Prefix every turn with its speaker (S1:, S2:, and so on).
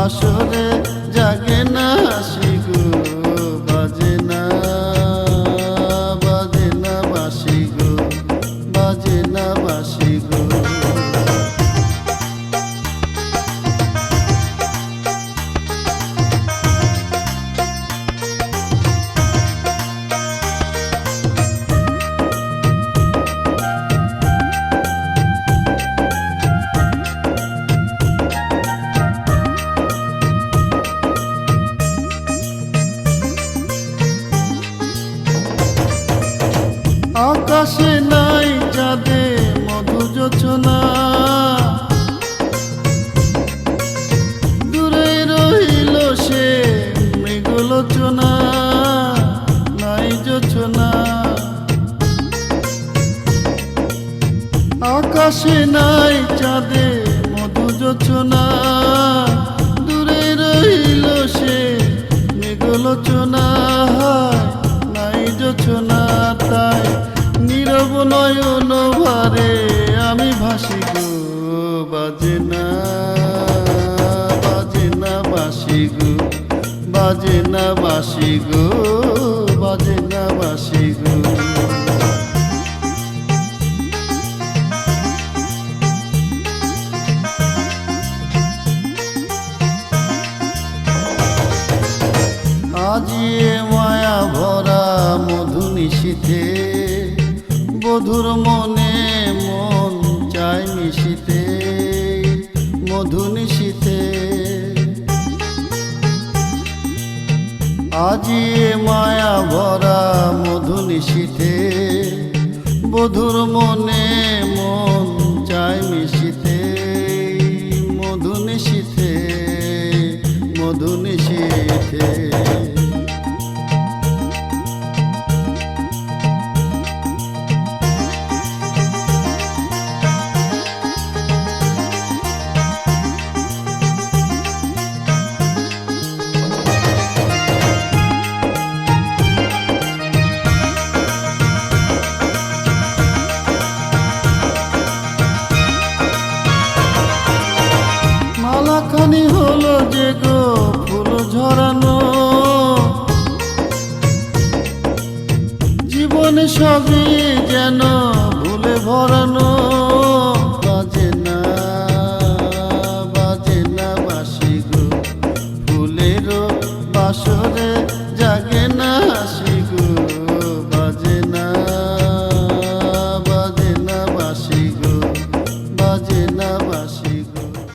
S1: বাসরে আকাশে নাই চাঁদে মধু যোচনা দূরে রহিল সে মৃগলোচনা, নাই যোচনা। আকাশে নাই চাঁদে মধু যোচনা দূরে রহিল নয়ন ভারে, আমি ভাসি গো, বাজে না বাজে না বাসি গো, বাজে না বাসি গো, বাজে না বাসি গো। আজিয়ে মায়া ভরা মধু নিশীথে বধুর মনে মন চাই মিশিতে মধু নিশিতে। আজি মায়া ভরা মধু নিশিতে বধুর মনে ছবি